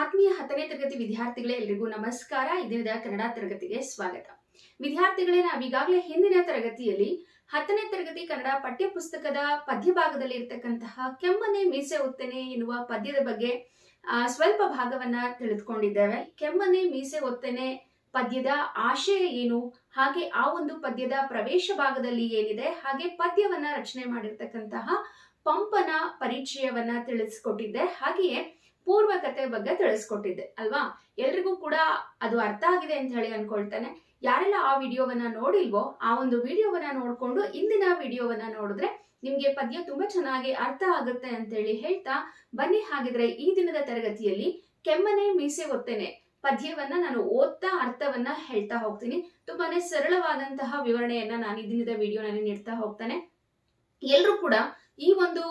ಆತ್ಮೀಯ ಹತ್ತನೇ ತರಗತಿ ವಿದ್ಯಾರ್ಥಿಗಳೇ ಎಲ್ರಿಗೂ ನಮಸ್ಕಾರ. ಈ ಕನ್ನಡ ತರಗತಿಗೆ ಸ್ವಾಗತ. ವಿದ್ಯಾರ್ಥಿಗಳೇ ನಾವೀಗಾಗಲೇ ಹಿಂದಿನ ತರಗತಿಯಲ್ಲಿ ಹತ್ತನೇ ತರಗತಿ ಕನ್ನಡ ಪಠ್ಯ ಪುಸ್ತಕದ ಪದ್ಯ ಭಾಗದಲ್ಲಿ ಇರ್ತಕ್ಕಂತಹ ಕೆಮ್ಮನೆ ಮೀಸೆ ಒತ್ತನೆ ಎನ್ನುವ ಪದ್ಯದ ಬಗ್ಗೆ ಸ್ವಲ್ಪ ಭಾಗವನ್ನ ತಿಳಿದುಕೊಂಡಿದ್ದೇವೆ. ಕೆಮ್ಮನೆ ಮೀಸೆ ಒತ್ತನೆ ಪದ್ಯದ ಆಶಯ ಏನು? ಹಾಗೆ ಆ ಒಂದು ಪದ್ಯದ ಪ್ರವೇಶ ಭಾಗದಲ್ಲಿ ಏನಿದೆ? ಹಾಗೆ ಪದ್ಯವನ್ನ ರಚನೆ ಮಾಡಿರ್ತಕ್ಕಂತಹ ಪಂಪನ ಪರಿಚಯವನ್ನ ತಿಳಿಸ್ಕೊಟ್ಟಿದ್ದೆ. ಹಾಗೆಯೇ ಪೂರ್ವ ಕಥೆ ಬಗ್ಗೆ ತಿಳಿಸ್ಕೊಟ್ಟಿದ್ದೆ, ಅಲ್ವಾ? ಎಲ್ರಿಗೂ ಕೂಡ ಅದು ಅರ್ಥ ಆಗಿದೆ ಅಂತ ಹೇಳಿ ಅನ್ಕೊಳ್ತಾನೆ. ಯಾರೆಲ್ಲ ಆ ವಿಡಿಯೋವನ್ನ ನೋಡಿಲ್ವೋ, ಆ ಒಂದು ವಿಡಿಯೋವನ್ನ ನೋಡ್ಕೊಂಡು ಇಂದಿನ ವಿಡಿಯೋವನ್ನ ನೋಡಿದ್ರೆ ನಿಮ್ಗೆ ಪದ್ಯ ತುಂಬಾ ಚೆನ್ನಾಗಿ ಅರ್ಥ ಆಗುತ್ತೆ ಅಂತ ಹೇಳಿ ಹೇಳ್ತಾ ಬನ್ನಿ. ಹಾಗಿದ್ರೆ ಈ ದಿನದ ತರಗತಿಯಲ್ಲಿ ಕೆಮ್ಮನೆ ಮೀಸೆ ಒತ್ತೇನೆ ಪದ್ಯವನ್ನ ನಾನು ಓದ್ತಾ ಅರ್ಥವನ್ನ ಹೇಳ್ತಾ ಹೋಗ್ತೀನಿ. ತುಂಬಾನೇ ಸರಳವಾದಂತಹ ವಿವರಣೆಯನ್ನ ನಾನು ಈ ದಿನದ ವಿಡಿಯೋನಲ್ಲಿ ನೀಡ್ತಾ ಹೋಗ್ತಾನೆ. ಎಲ್ರೂ ಕೂಡ ಈ ಒಂದು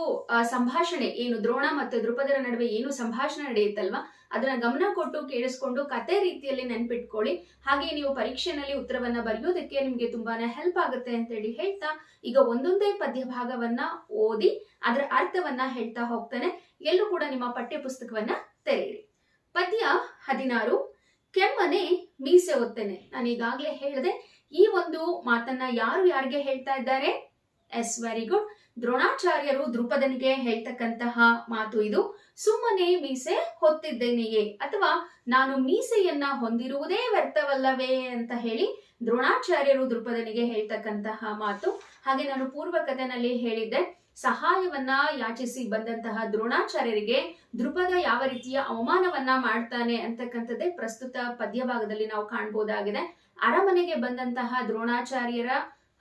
ಸಂಭಾಷಣೆ ಏನು, ದ್ರೋಣ ಮತ್ತು ದೃಪದರ ನಡುವೆ ಏನು ಸಂಭಾಷಣೆ ನಡೆಯುತ್ತಲ್ವಾ? ಅದನ್ನ ಗಮನ ಕೊಟ್ಟು ಕೇಳಿಸ್ಕೊಂಡು ಕತೆ ರೀತಿಯಲ್ಲಿ ನೆನ್ಪಿಟ್ಕೊಳ್ಳಿ. ಹಾಗೆ ನೀವು ಪರೀಕ್ಷೆನಲ್ಲಿ ಉತ್ತರವನ್ನ ಬರೆಯೋದಕ್ಕೆ ನಿಮ್ಗೆ ತುಂಬಾನೇ ಹೆಲ್ಪ್ ಆಗುತ್ತೆ ಅಂತ ಹೇಳಿ ಹೇಳ್ತಾ, ಈಗ ಒಂದೊಂದೇ ಪದ್ಯ ಭಾಗವನ್ನ ಓದಿ ಅದರ ಅರ್ಥವನ್ನ ಹೇಳ್ತಾ ಹೋಗ್ತಾನೆ. ಎಲ್ಲೂ ಕೂಡ ನಿಮ್ಮ ಪಠ್ಯ ಪುಸ್ತಕವನ್ನ ತೆರೆಯಿರಿ. ಪದ್ಯ ಹದಿನಾರು, ಕೆಮ್ಮನೆ ಮೀಸೆ ಓದ್ತೇನೆ ನಾನು ಈಗಾಗಲೇ ಹೇಳಿದೆ, ಈ ಒಂದು ಮಾತನ್ನ ಯಾರು ಯಾರಿಗೆ ಹೇಳ್ತಾ ಇದ್ದಾರೆ? Yes, very good. ದ್ರೋಣಾಚಾರ್ಯರು ದ್ರುಪದನಿಗೆ ಹೇಳ್ತಕ್ಕಂತಹ ಮಾತು ಇದು. ಸುಮ್ಮನೆ ಮೀಸೆ ಹೊತ್ತಿದ್ದೇನೆಯೇ ಅಥವಾ ನಾನು ಮೀಸೆಯನ್ನ ಹೊಂದಿರುವುದೇ ವ್ಯರ್ಥವಲ್ಲವೇ ಅಂತ ಹೇಳಿ ದ್ರೋಣಾಚಾರ್ಯರು ದ್ರುಪದನಿಗೆ ಹೇಳ್ತಕ್ಕಂತಹ ಮಾತು. ಹಾಗೆ ನಾನು ಪೂರ್ವ ಕಥೆನಲ್ಲಿ ಹೇಳಿದ್ದೆ, ಸಹಾಯವನ್ನ ಯಾಚಿಸಿ ಬಂದಂತಹ ದ್ರೋಣಾಚಾರ್ಯರಿಗೆ ದೃಪದ ಯಾವ ರೀತಿಯ ಅವಮಾನವನ್ನ ಮಾಡ್ತಾನೆ ಅಂತಕ್ಕಂಥದ್ದೇ ಪ್ರಸ್ತುತ ಪದ್ಯ ಭಾಗದಲ್ಲಿ ನಾವು ಕಾಣ್ಬೋದಾಗಿದೆ. ಅರಮನೆಗೆ ಬಂದಂತಹ ದ್ರೋಣಾಚಾರ್ಯರ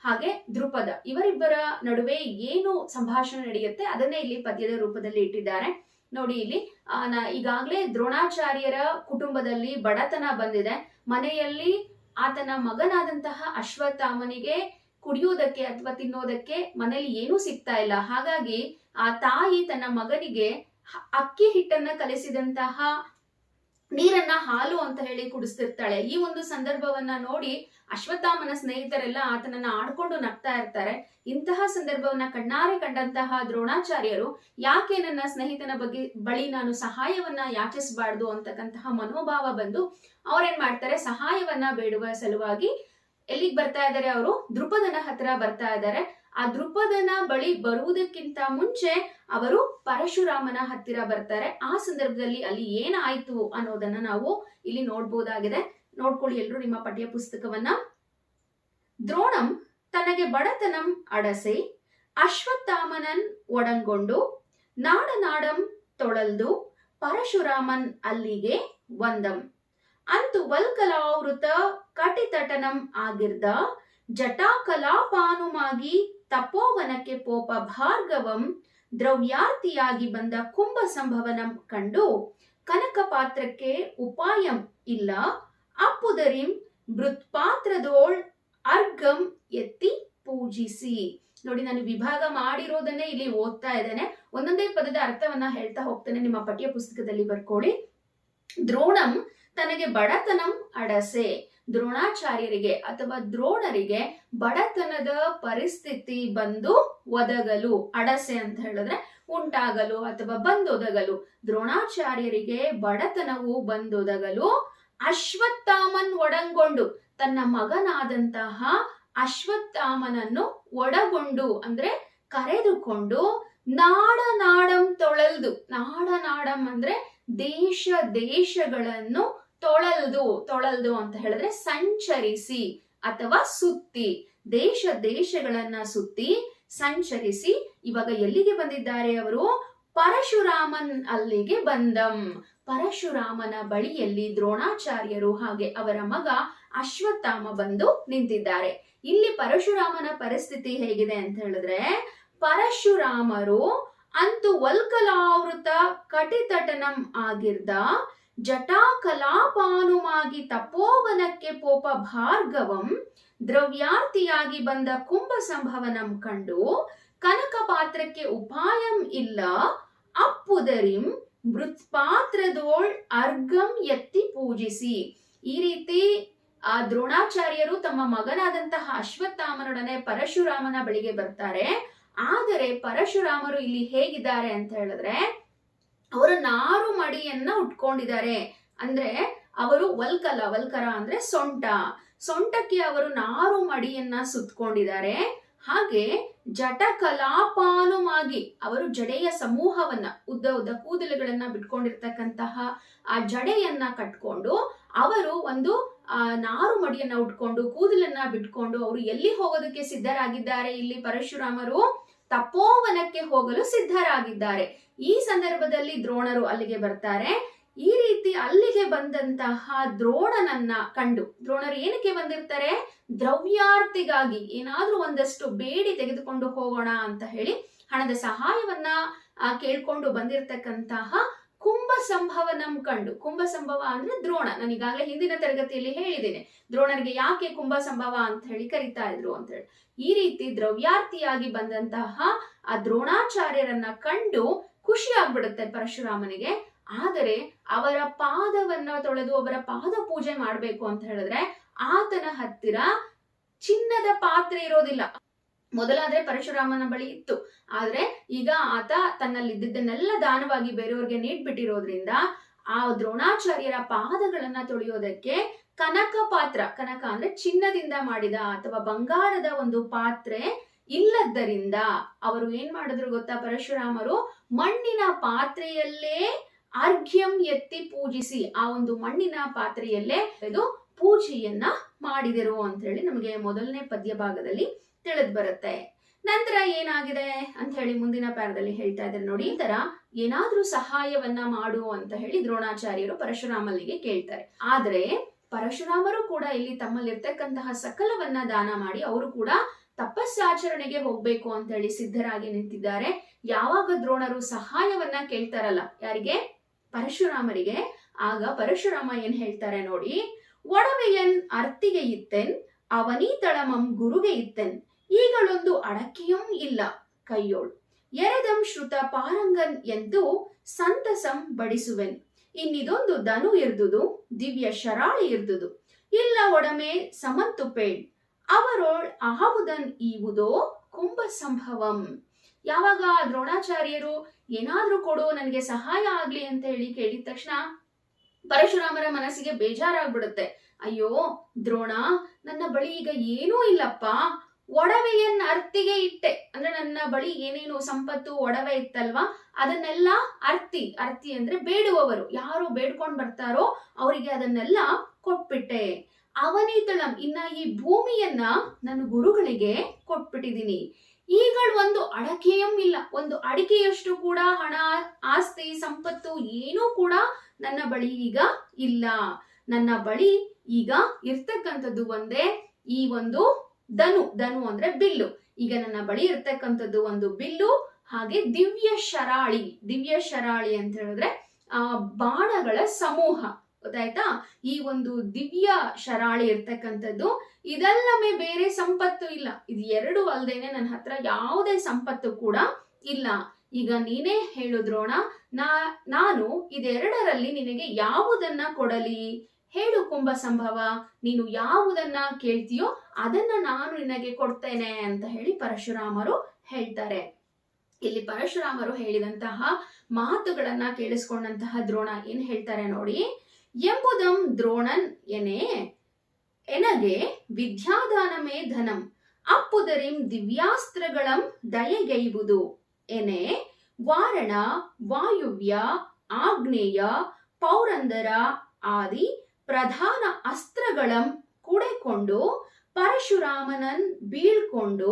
ಹಾಗೆ ದೃಪದ ಇವರಿಬ್ಬರ ನಡುವೆ ಏನು ಸಂಭಾಷಣೆ ನಡೆಯುತ್ತೆ ಅದನ್ನೇ ಇಲ್ಲಿ ಪದ್ಯದ ರೂಪದಲ್ಲಿ ಇಟ್ಟಿದ್ದಾರೆ. ನೋಡಿ ಇಲ್ಲಿ ಈಗಾಗಲೇ ದ್ರೋಣಾಚಾರ್ಯರ ಕುಟುಂಬದಲ್ಲಿ ಬಡತನ ಬಂದಿದೆ. ಮನೆಯಲ್ಲಿ ಆತನ ಮಗನಾದಂತಹ ಅಶ್ವತ್ಥಾಮನಿಗೆ ಕುಡಿಯೋದಕ್ಕೆ ಅಥವಾ ತಿನ್ನೋದಕ್ಕೆ ಮನೆಯಲ್ಲಿ ಏನೂ ಸಿಗ್ತಾ ಇಲ್ಲ. ಹಾಗಾಗಿ ಆ ತಾಯಿ ತನ್ನ ಮಗನಿಗೆ ಅಕ್ಕಿ ಹಿಟ್ಟನ್ನ ಕಲಿಸಿದಂತಹ ನೀರನ್ನ ಹಾಲು ಅಂತ ಹೇಳಿ ಕುಡಿಸ್ತಿರ್ತಾಳೆ. ಈ ಒಂದು ಸಂದರ್ಭವನ್ನ ನೋಡಿ ಅಶ್ವತ್ಥಾಮನ ಸ್ನೇಹಿತರೆಲ್ಲ ಆತನನ್ನ ಆಡ್ಕೊಂಡು ನಗ್ತಾ ಇರ್ತಾರೆ. ಇಂತಹ ಸಂದರ್ಭವನ್ನ ಕಣ್ಣಾರೆ ಕಂಡಂತಹ ದ್ರೋಣಾಚಾರ್ಯರು ಯಾಕೆ ನನ್ನ ಸ್ನೇಹಿತನ ಬಗ್ಗೆ ಬಳಿ ನಾನು ಸಹಾಯವನ್ನ ಯಾಚಿಸಬಾರ್ದು ಅಂತಕ್ಕಂತಹ ಮನೋಭಾವ ಬಂದು ಅವ್ರೇನ್ ಮಾಡ್ತಾರೆ, ಸಹಾಯವನ್ನ ಬೇಡುವ ಸಲುವಾಗಿ ಎಲ್ಲಿಗ್ ಬರ್ತಾ ಇದ್ದಾರೆ ಅವರು? ದೃಪದನ ಹತ್ರ ಬರ್ತಾ ಇದ್ದಾರೆ ಆ ದೃಪದನ ಬಳಿ ಬರುವುದಕ್ಕಿಂತ ಮುಂಚೆ ಅವರು ಪರಶುರಾಮನ ಹತ್ತಿರ ಬರ್ತಾರೆ. ಆ ಸಂದರ್ಭದಲ್ಲಿ ಅಲ್ಲಿ ಏನಾಯ್ತು ಅನ್ನೋದನ್ನ ನಾವು ಇಲ್ಲಿ ನೋಡ್ಬೋದಾಗಿದೆ. ನೋಡ್ಕೊಳ್ಳಿ ಎಲ್ರು ನಿಮ್ಮ ಪಠ್ಯ ಪುಸ್ತಕವನ್ನ. ದ್ರೋಣಂ ತನಗೆ ಬಡತನಂ ಅಡಸೆ, ಅಶ್ವತ್ಥಾಮನನ್ ಒಡಂಗೊಂಡು, ನಾಡನಾಡಂ ತೊಳಲ್ದು, ಪರಶುರಾಮನ್ ಅಲ್ಲಿಗೆ ವಂದಂ. ಅಂತು ವಲ್ಕಲಾವೃತ ಕಟಿತಟನಂ ಆಗಿರ್ದ ಜಟಾಕಲಾಪಾನುಮಾಗಿ ತಪೋವನಕ್ಕೆ ಪೋಪ ಭಾರ್ಗವಂ ದ್ರವ್ಯಾರ್ತಿಯಾಗಿ ಬಂದ ಕುಂಭ ಸಂಭವನಂ ಕಂಡು ಕನಕ ಪಾತ್ರಕ್ಕೆ ಉಪಾಯಂ ಇಲ್ಲ. ಅಪ್ಪುದರಿಂ ಮೃತ್ಪಾತ್ರದೋಳ್ ಅರ್ಗಂ ಎತ್ತಿ ಪೂಜಿಸಿ. ನೋಡಿ, ನಾನು ವಿಭಾಗ ಮಾಡಿರೋದನ್ನೇ ಇಲ್ಲಿ ಓದ್ತಾ ಇದ್ದೇನೆ. ಒಂದೊಂದೇ ಪದದ ಅರ್ಥವನ್ನ ಹೇಳ್ತಾ ಹೋಗ್ತೇನೆ. ನಿಮ್ಮ ಪಠ್ಯ ಪುಸ್ತಕದಲ್ಲಿ ಬರ್ಕೊಳ್ಳಿ. ದ್ರೋಣಂ ತನಗೆ ಬಡತನಂ ಅಡಸೆ. ದ್ರೋಣಾಚಾರ್ಯರಿಗೆ ಅಥವಾ ದ್ರೋಣರಿಗೆ ಬಡತನದ ಪರಿಸ್ಥಿತಿ ಬಂದು ಒದಗಲು, ಅಡಸೆ ಅಂತ ಹೇಳಿದ್ರೆ ಉಂಟಾಗಲು ಅಥವಾ ಬಂದೊದಗಲು. ದ್ರೋಣಾಚಾರ್ಯರಿಗೆ ಬಡತನವು ಬಂದೊದಗಲು. ಅಶ್ವತ್ಥಾಮನ್ ಒಡಂಗೊಂಡು, ತನ್ನ ಮಗನಾದಂತಹ ಅಶ್ವತ್ಥಾಮನನ್ನು ಒಡಗೊಂಡು ಅಂದ್ರೆ ಕರೆದುಕೊಂಡು ನಾಡ ನಾಡಂ ತೊಳಲ್ದು. ನಾಡ ನಾಡಂ ಅಂದ್ರೆ ದೇಶ ದೇಶಗಳನ್ನು ತೊಳಲ್ದು ತೊಳಲ್ದು ಅಂತ ಹೇಳಿದ್ರೆ ಸಂಚರಿಸಿ ಅಥವಾ ಸುತ್ತಿ. ದೇಶ ದೇಶಗಳನ್ನ ಸುತ್ತಿ ಸಂಚರಿಸಿ ಇವಾಗ ಎಲ್ಲಿಗೆ ಬಂದಿದ್ದಾರೆ ಅವರು? ಪರಶುರಾಮನ್ ಅಲ್ಲಿಗೆ ಬಂದಂ. ಪರಶುರಾಮನ ಬಳಿಯಲ್ಲಿ ದ್ರೋಣಾಚಾರ್ಯರು ಹಾಗೆ ಅವರ ಮಗ ಅಶ್ವತ್ಥಾಮ ಬಂದು ನಿಂತಿದ್ದಾರೆ. ಇಲ್ಲಿ ಪರಶುರಾಮನ ಪರಿಸ್ಥಿತಿ ಹೇಗಿದೆ ಅಂತ ಹೇಳಿದ್ರೆ, ಪರಶುರಾಮರು ಅಂತು ವಲ್ಕಲಾವೃತ ಕಟಿತಟನಂ ಆಗಿರ್ದ ಜಟಾಕಲಾಪಾನುಮಾಗಿ ತಪೋವನಕ್ಕೆ ಪೋಪ ಭಾರ್ಗವಂ ದ್ರವ್ಯಾರ್ಥಿಯಾಗಿ ಬಂದ ಕುಂಭ ಸಂಭವನಂ ಕಂಡು ಕನಕ ಪಾತ್ರಕ್ಕೆ ಉಪಾಯಂ ಇಲ್ಲ. ಅಪ್ಪುದರಿಂ ಮೃತ್ಪಾತ್ರದೋಳ್ ಅರ್ಗಂ ಎತ್ತಿ ಪೂಜಿಸಿ. ಈ ರೀತಿ ಆ ದ್ರೋಣಾಚಾರ್ಯರು ತಮ್ಮ ಮಗನಾದಂತಹ ಅಶ್ವತ್ಥಾಮನೊಡನೆ ಪರಶುರಾಮನ ಬಳಿಗೆ ಬರ್ತಾರೆ. ಆದರೆ ಪರಶುರಾಮರು ಇಲ್ಲಿ ಹೇಗಿದ್ದಾರೆ ಅಂತ ಹೇಳಿದ್ರೆ, ಅವರು ನಾರು ಮಡಿಯನ್ನ ಉಟ್ಕೊಂಡಿದ್ದಾರೆ. ಅಂದ್ರೆ ಅವರು ವಲ್ಕಲ, ವಲ್ಕರ ಅಂದ್ರೆ ಸೊಂಟ. ಸೊಂಟಕ್ಕೆ ಅವರು ನಾರು ಮಡಿಯನ್ನ ಸುತ್ತಕೊಂಡಿದ್ದಾರೆ ಹಾಗೆ ಜಟ ಕಲಾಪಾನುಮಾಗಿ ಅವರು ಜಡೆಯ ಸಮೂಹವನ್ನ, ಉದ್ದ ಉದ್ದ ಕೂದಲುಗಳನ್ನ ಬಿಟ್ಕೊಂಡಿರ್ತಕ್ಕಂತಹ ಆ ಜಡೆಯನ್ನ ಕಟ್ಕೊಂಡು ಅವರು ಒಂದು, ಆ, ನಾರು ಮಡಿಯನ್ನ ಉಟ್ಕೊಂಡು, ಕೂದಲನ್ನ ಬಿಟ್ಕೊಂಡು ಅವರು ಎಲ್ಲಿ ಹೋಗೋದಕ್ಕೆ ಸಿದ್ಧರಾಗಿದ್ದಾರೆ ಇಲ್ಲಿ ಪರಶುರಾಮರು? ತಪೋವನಕ್ಕೆ ಹೋಗಲು ಸಿದ್ಧರಾಗಿದ್ದಾರೆ. ಈ ಸಂದರ್ಭದಲ್ಲಿ ದ್ರೋಣರು ಅಲ್ಲಿಗೆ ಬರ್ತಾರೆ. ಈ ರೀತಿ ಅಲ್ಲಿಗೆ ಬಂದಂತಹ ದ್ರೋಣನನ್ನ ಕಂಡು ದ್ರೋಣರು ಏನಕ್ಕೆ ಬಂದಿರ್ತಾರೆ? ದ್ರವ್ಯಾರ್ಥಿಗಾಗಿ ಏನಾದ್ರೂ ಒಂದಷ್ಟು ಬೇಡಿ ತೆಗೆದುಕೊಂಡು ಹೋಗೋಣ ಅಂತ ಹೇಳಿ ಹಣದ ಸಹಾಯವನ್ನ ಕೇಳ್ಕೊಂಡು ಬಂದಿರತಕ್ಕಂತಹ ಕುಂಭ ಸಂಭವನಂ ಕಂಡು. ಕುಂಭ ಸಂಭವ ಅಂದ್ರೆ ದ್ರೋಣ. ನಾನು ಈಗಾಗಲೇ ಹಿಂದಿನ ತರಗತಿಯಲ್ಲಿ ಹೇಳಿದ್ದೇನೆ. ದ್ರೋಣನಿಗೆ ಯಾಕೆ ಕುಂಭ ಸಂಭವ ಅಂತ ಹೇಳಿ ಕರಿತಾ ಇದ್ರು ಅಂತ ಹೇಳಿ. ಈ ರೀತಿ ದ್ರವ್ಯಾರ್ಥಿಯಾಗಿ ಬಂದಂತಹ ಆ ದ್ರೋಣಾಚಾರ್ಯರನ್ನ ಕಂಡು ಖುಷಿ ಆಗ್ಬಿಡುತ್ತೆ ಪರಶುರಾಮನಿಗೆ. ಆದರೆ ಅವರ ಪಾದವನ್ನ ತೊಳೆದು ಅವರ ಪಾದ ಪೂಜೆ ಮಾಡ್ಬೇಕು ಅಂತ ಹೇಳಿದ್ರೆ ಆತನ ಹತ್ತಿರ ಚಿನ್ನದ ಪಾತ್ರೆ ಇರೋದಿಲ್ಲ. ಮೊದಲಾದ್ರೆ ಪರಶುರಾಮನ ಬಳಿ ಇತ್ತು. ಆದ್ರೆ ಈಗ ಆತ ತನ್ನಲ್ಲಿದ್ದನ್ನೆಲ್ಲ ದಾನವಾಗಿ ಬೇರೆಯವ್ರಿಗೆ ನೀಡ್ಬಿಟ್ಟಿರೋದ್ರಿಂದ ಆ ದ್ರೋಣಾಚಾರ್ಯರ ಪಾದಗಳನ್ನ ತೊಳೆಯೋದಕ್ಕೆ ಕನಕ ಪಾತ್ರ, ಕನಕ ಅಂದ್ರೆ ಚಿನ್ನದಿಂದ ಮಾಡಿದ ಅಥವಾ ಬಂಗಾರದ ಒಂದು ಪಾತ್ರೆ ಇಲ್ಲದ್ದರಿಂದ ಅವರು ಏನ್ ಮಾಡಿದ್ರು ಗೊತ್ತಾ ಪರಶುರಾಮರು? ಮಣ್ಣಿನ ಪಾತ್ರೆಯಲ್ಲೇ ಅರ್ಘ್ಯಂ ಎತ್ತಿ ಪೂಜಿಸಿ ಆ ಒಂದು ಮಣ್ಣಿನ ಪಾತ್ರೆಯಲ್ಲೇ ಇದು ಪೂಜೆಯನ್ನ ಮಾಡಿದರು ಅಂತ ಹೇಳಿ ನಮಗೆ ಮೊದಲನೇ ಪದ್ಯ ಭಾಗದಲ್ಲಿ ತಿಳಿದ್ ಬರುತ್ತೆ. ನಂತರ ಏನಾಗಿದೆ ಅಂತ ಹೇಳಿ ಮುಂದಿನ ಪ್ಯಾರದಲ್ಲಿ ಹೇಳ್ತಾ ಇದ್ದಾರೆ ನೋಡಿ. ಈ ತರ ಏನಾದ್ರೂ ಸಹಾಯವನ್ನ ಮಾಡು ಅಂತ ಹೇಳಿ ದ್ರೋಣಾಚಾರ್ಯರು ಪರಶುರಾಮಲ್ಲಿಗೆ ಕೇಳ್ತಾರೆ. ಆದ್ರೆ ಪರಶುರಾಮರು ಕೂಡ ಇಲ್ಲಿ ತಮ್ಮಲ್ಲಿರ್ತಕ್ಕಂತಹ ಸಕಲವನ್ನ ದಾನ ಮಾಡಿ ಅವರು ಕೂಡ ತಪಸ್ಸಾಚರಣೆಗೆ ಹೋಗ್ಬೇಕು ಅಂತ ಹೇಳಿ ಸಿದ್ಧರಾಗಿ ನಿಂತಿದ್ದಾರೆ. ಯಾವಾಗ ದ್ರೋಣರು ಸಹಾಯವನ್ನ ಕೇಳ್ತಾರಲ್ಲ ಯಾರಿಗೆ? ಪರಶುರಾಮರಿಗೆ. ಆಗ ಪರಶುರಾಮ ಏನ್ ಹೇಳ್ತಾರೆ ನೋಡಿ, ಒಡವೆಯನ್ ಅರ್ತಿಗೆ ಇತ್ತೆನ್ ಅವನೀತಳಮಂ ಗುರುಗೆ ಇತ್ತೆನ್ ಈಗಳೊಂದು ಅಡಕೆಯೂ ಇಲ್ಲ. ಕೈಯೋಳ್. ಎರದಂ ಶ್ರುತ ಪಾರಂಗನ್ ಎಂದು ಸಂತಸಂ ಬಡಿಸುವೆನ್. ಇನ್ನಿದೊಂದು ದನು ಇರ್ದುದು, ದಿವ್ಯ ಶರಾಳಿ ಇರ್ದುದು. ಇಲ್ಲ ಒಡಮೆ ಸಮಂತು ಪೇಳ್ ಅವರೋಳ್ ಆಹುದನ್ ಈವುದೋ ಕುಂಭ ಸಂಭವಂ. ಯಾವಾಗ ದ್ರೋಣಾಚಾರ್ಯರು ಏನಾದ್ರೂ ಕೊಡು, ನನಗೆ ಸಹಾಯ ಆಗ್ಲಿ ಅಂತ ಹೇಳಿ ಕೇಳಿದ ತಕ್ಷಣ ಪರಶುರಾಮರ ಮನಸ್ಸಿಗೆ ಬೇಜಾರಾಗ್ಬಿಡುತ್ತೆ. ಅಯ್ಯೋ ದ್ರೋಣ, ನನ್ನ ಬಳಿ ಈಗ ಏನೂ ಇಲ್ಲಪ್ಪ. ಒಡವೆಯನ್ನ ಅರ್ತಿಗೆ ಇಟ್ಟೆ. ಅಂದ್ರೆ ನನ್ನ ಬಳಿ ಏನೇನು ಸಂಪತ್ತು, ಒಡವೆ ಇತ್ತಲ್ವಾ? ಅದನ್ನೆಲ್ಲ ಅರ್ತಿ ಅರ್ತಿ ಅಂದ್ರೆ ಬೇಡುವವರು. ಯಾರು ಬೇಡ್ಕೊಂಡ್ ಬರ್ತಾರೋ ಅವರಿಗೆ ಅದನ್ನೆಲ್ಲ ಕೊಟ್ಬಿಟ್ಟೆ. ಅವನೀತಳಂ, ಇನ್ನ ಈ ಭೂಮಿಯನ್ನ ನನ್ನ ಗುರುಗಳಿಗೆ ಕೊಟ್ಬಿಟ್ಟಿದ್ದೀನಿ ಈಗ ಒಂದು ಅಡಕೆಯಂ ಇಲ್ಲ. ಒಂದು ಅಡಿಕೆಯಷ್ಟು ಕೂಡ ಹಣ, ಆಸ್ತಿ, ಸಂಪತ್ತು ಏನೂ ಕೂಡ ನನ್ನ ಬಳಿ ಈಗ ಇಲ್ಲ. ನನ್ನ ಬಳಿ ಈಗ ಇರ್ತಕ್ಕಂಥದ್ದು ಒಂದೇ ಈ ಒಂದು ಧನು ಧನು ಅಂದ್ರೆ ಬಿಲ್ಲು. ಈಗ ನನ್ನ ಬಳಿ ಇರ್ತಕ್ಕಂಥದ್ದು ಒಂದು ಬಿಲ್ಲು, ಹಾಗೆ ದಿವ್ಯ ಶರಾಳಿ ದಿವ್ಯ ಶರಾಳಿ ಅಂತ ಹೇಳಿದ್ರೆ, ಆ, ಬಾಣಗಳ ಸಮೂಹ. ಗೊತ್ತಾಯ್ತಾ? ಈ ಒಂದು ದಿವ್ಯ ಶರಾಳಿ ಇರ್ತಕ್ಕಂಥದ್ದು ಇದೆಲ್ಲಮೇ ಬೇರೆ ಸಂಪತ್ತು ಇಲ್ಲ. ಇದು ಎರಡು ಅಲ್ದೇನೆ ನನ್ನ ಹತ್ರ ಯಾವುದೇ ಸಂಪತ್ತು ಕೂಡ ಇಲ್ಲ. ಈಗ ನೀನೇ ಹೇಳುದ್ರೋಣ, ನಾ, ನಾನು ಇದೆರಡರಲ್ಲಿ ನಿನಗೆ ಯಾವುದನ್ನ ಕೊಡಲಿ? ಹೇಳು ಕುಂಭ ಸಂಭವ, ನೀನು ಯಾವುದನ್ನ ಕೇಳ್ತೀಯೋ ಅದನ್ನ ನಾನು ನಿನಗೆ ಕೊಡ್ತೇನೆ ಅಂತ ಹೇಳಿ ಪರಶುರಾಮರು ಹೇಳ್ತಾರೆ. ಇಲ್ಲಿ ಪರಶುರಾಮರು ಹೇಳಿದಂತಹ ಮಾತುಗಳನ್ನ ಕೇಳಿಸ್ಕೊಂಡಂತಹ ದ್ರೋಣ ಏನ್ ಹೇಳ್ತಾರೆ ನೋಡಿ, ಎಂಬುದಂ ದ್ರೋಣನ್ ಎನೆ, ಎನಗೆ ವಿದ್ಯಾದಾನಮೇ ಧನಂ, ಅಪ್ಪುದರಿಂ ದಿವ್ಯಾಸ್ತ್ರಗಳಂ ದಯೆಗೈಬುದು, ಎನೆ ವಾರಣ, ವಾಯುವ್ಯ ಆಗ್ನೇಯ ಪೌರಂದರ ಆದಿ ಪ್ರಧಾನ ಅಸ್ತ್ರಗಳಂ ಕುಡೆಕೊಂಡು ಪರಶುರಾಮನನ್ ಬೀಳ್ಕೊಂಡು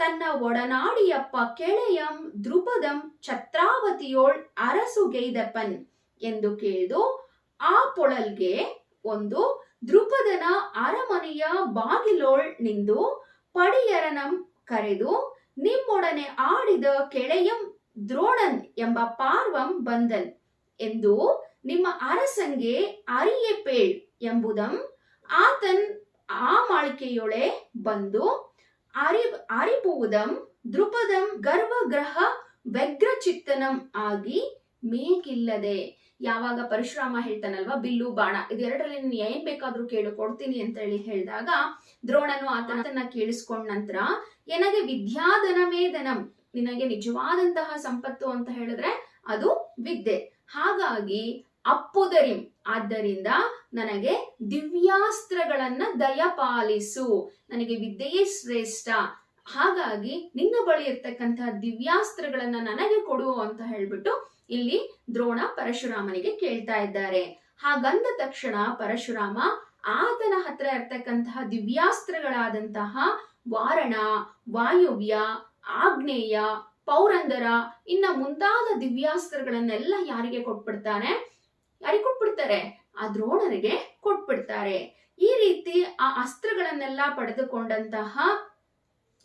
ತನ್ನ ಒಡನಾಡಿಯಪ್ಪ ಕೆಳೆಯಂ ದ್ರುಪದಂ ಛತ್ರಾವತಿಯೋಳ್ ಅರಸುಗೈದಪ್ಪನ್ ಎಂದು ಕೇಳಿದು ಆ ಪೊಳಲ್ಗೆ ಒಂದು ದ್ರುಪದನ ಅರಮನೆಯ ಬಾಗಿಲೋಳ್ ನಿಂದು ಪಡಿಯರನಂ ಕರೆದು ನಿಮ್ಮೊಡನೆ ಆಡಿದ ಕೆಳೆಯಂ ದ್ರೋಣನ್ ಎಂಬ ಪಾರ್ವಂ ಬಂದನ್ ಎಂದು ನಿಮ್ಮ ಅರಸಂಗೆ ಅರಿಯಪೇಳ್ ಎಂಬುದಂ ಆತನ್ ಆ ಮಾಳಿಕೆಯೊಳೆ ಬಂದು ಅರಿ ಅರಿಪುವುದಂ ದ್ರುಪದಂ ಗರ್ವಗ್ರಹ ವ್ಯಗ್ರಚಿತ್ತನಂ ಆಗಿ ಮೇಕಿಲ್ಲದೆ. ಯಾವಾಗ ಪರಶುರಾಮ ಹೇಳ್ತಾನಲ್ವಾ, ಬಿಲ್ಲು, ಬಾಣ ಇದೆರಡರಲ್ಲಿ ನೀನು ಏನ್ ಬೇಕಾದ್ರೂ ಕೇಳು, ಕೊಡ್ತೀನಿ ಅಂತ ಹೇಳಿ ಹೇಳಿದಾಗ ದ್ರೋಣನು ಆತನ ಕೇಳಿಸ್ಕೊಂಡ ನಂತರ ಏನಾಗೆ ವಿದ್ಯಾಧನಮೇ ಧನಂ, ನಿನಗೆ ನಿಜವಾದಂತಹ ಸಂಪತ್ತು ಅಂತ ಹೇಳಿದ್ರೆ ಅದು ವಿದ್ಯೆ. ಹಾಗಾಗಿ ಅಪ್ಪುದರಿಂ. ಆದ್ದರಿಂದ ನನಗೆ ದಿವ್ಯಾಸ್ತ್ರಗಳನ್ನ ದಯಪಾಲಿಸು. ನನಗೆ ವಿದ್ಯೆಯೇ ಶ್ರೇಷ್ಠ. ಹಾಗಾಗಿ ನಿನ್ನ ಬಳಿ ಇರ್ತಕ್ಕಂತಹ ದಿವ್ಯಾಸ್ತ್ರಗಳನ್ನ ನನಗೆ ಕೊಡು ಅಂತ ಹೇಳ್ಬಿಟ್ಟು ಇಲ್ಲಿ ದ್ರೋಣ ಪರಶುರಾಮನಿಗೆ ಕೇಳ್ತಾ ಇದ್ದಾರೆ. ಹಾಗಂದ ತಕ್ಷಣ ಪರಶುರಾಮ, ಆತನ ಹತ್ರ ಇರ್ತಕ್ಕಂತಹ ದಿವ್ಯಾಸ್ತ್ರಗಳಾದಂತಹ ವಾರಣ, ವಾಯುವ್ಯ, ಆಗ್ನೇಯ, ಪೌರಂದರ, ಇನ್ನ ಮುಂತಾದ ದಿವ್ಯಾಸ್ತ್ರಗಳನ್ನೆಲ್ಲ ಯಾರಿಗೆ ಕೊಟ್ಬಿಡ್ತಾನೆ? ಯಾರಿಗೆ ಕೊಟ್ಬಿಡ್ತಾರೆ ಆ ದ್ರೋಣರಿಗೆ ಕೊಟ್ಬಿಡ್ತಾರೆ. ಈ ರೀತಿ ಆ ಅಸ್ತ್ರಗಳನ್ನೆಲ್ಲ ಪಡೆದುಕೊಂಡಂತಹ,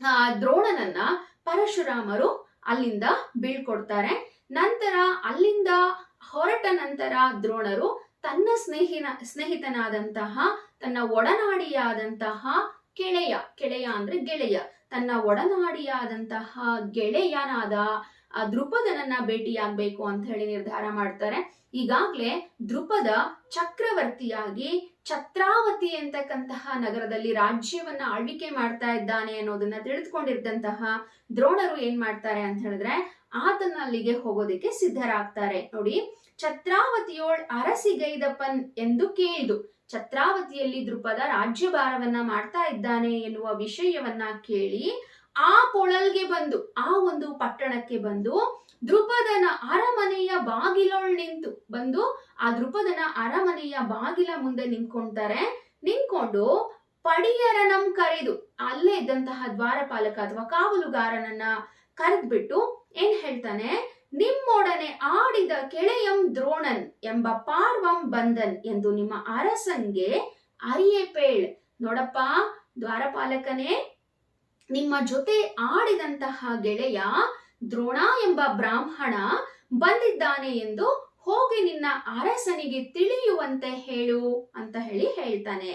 ಆ ದ್ರೋಣನನ್ನ ಪರಶುರಾಮರು ಅಲ್ಲಿಂದ ಬೀಳ್ಕೊಡ್ತಾರೆ. ನಂತರ ಅಲ್ಲಿಂದ ಹೊರಟ ನಂತರ ದ್ರೋಣರು ತನ್ನ ಸ್ನೇಹಿನ, ಸ್ನೇಹಿತನಾದಂತಹ, ತನ್ನ ಒಡನಾಡಿಯಾದಂತಹ ಕೆಳೆಯ ಕೆಳೆಯ ಅಂದ್ರೆ ಗೆಳೆಯ, ತನ್ನ ಒಡನಾಡಿಯಾದಂತಹ ಗೆಳೆಯನಾದ ಆ ದೃಪದನನ್ನ ಭೇಟಿಯಾಗಬೇಕು ಅಂತ ಹೇಳಿ ನಿರ್ಧಾರ ಮಾಡ್ತಾರೆ. ಈಗಾಗ್ಲೇ ದೃಪದ ಚಕ್ರವರ್ತಿಯಾಗಿ ಛತ್ರಾವತಿ ಅಂತಕ್ಕಂತಹ ನಗರದಲ್ಲಿ ರಾಜ್ಯವನ್ನ ಆಳ್ವಿಕೆ ಮಾಡ್ತಾ ಇದ್ದಾನೆ ಅನ್ನೋದನ್ನ ತಿಳಿದುಕೊಂಡಿದ್ದಂತಹ ದ್ರೋಣರು ಏನ್ ಮಾಡ್ತಾರೆ ಅಂತ ಹೇಳಿದ್ರೆ ಆತನ ಅಲ್ಲಿಗೆ ಹೋಗೋದಕ್ಕೆ ಸಿದ್ಧರಾಗ್ತಾರೆ. ನೋಡಿ, ಛತ್ರಾವತಿಯೋಳ್ ಅರಸಿಗೈದಪ್ಪನ್ ಎಂದು ಕೇಳಿದು, ಛತ್ರಾವತಿಯಲ್ಲಿ ದೃಪದ ರಾಜ್ಯಭಾರವನ್ನ ಮಾಡ್ತಾ ಇದ್ದಾನೆ ಎನ್ನುವ ವಿಷಯವನ್ನ ಕೇಳಿ ಆ ಪೊಳಲ್ಗೆ ಬಂದು, ಆ ಒಂದು ಪಟ್ಟಣಕ್ಕೆ ಬಂದು ದೃಪದನ ಅರಮನೆಯ ಬಾಗಿಲೊಳ್ ನಿಂತು ಬಂದು ಆ ದೃಪದನ ಅರಮನೆಯ ಬಾಗಿಲ ಮುಂದೆ ನಿಂತ್ಕೊಂತಾರೆ ನಿಂತ್ಕೊಂಡು ಪಡಿಯರನಂ ಕರೆದು ಅಲ್ಲೇ ಇದ್ದಂತಹ ದ್ವಾರಪಾಲಕ ಅಥವಾ ಕಾವಲುಗಾರನನ್ನ ಕರೆದ್ಬಿಟ್ಟು ಏನ್ ಹೇಳ್ತಾನೆ? ನಿಮ್ಮೊಡನೆ ಆಡಿದ ಕೆಳೆಯಂ ದ್ರೋಣನ್ ಎಂಬ ಪಾರ್ವಂ ಬಂದನ್ ಎಂದು ನಿಮ್ಮ ಅರಸನ್ಗೆ ಅರಿಯೇಪೇಳ್. ನೋಡಪ್ಪ, ದ್ವಾರಪಾಲಕನೇ, ನಿಮ್ಮ ಜೊತೆ ಆಡಿದಂತಹ ಗೆಳೆಯ ದ್ರೋಣ ಎಂಬ ಬ್ರಾಹ್ಮಣ ಬಂದಿದ್ದಾನೆ ಎಂದು ಹೋಗಿ ನಿನ್ನ ಅರಸನಿಗೆ ತಿಳಿಯುವಂತೆ ಹೇಳು ಅಂತ ಹೇಳಿ ಹೇಳ್ತಾನೆ.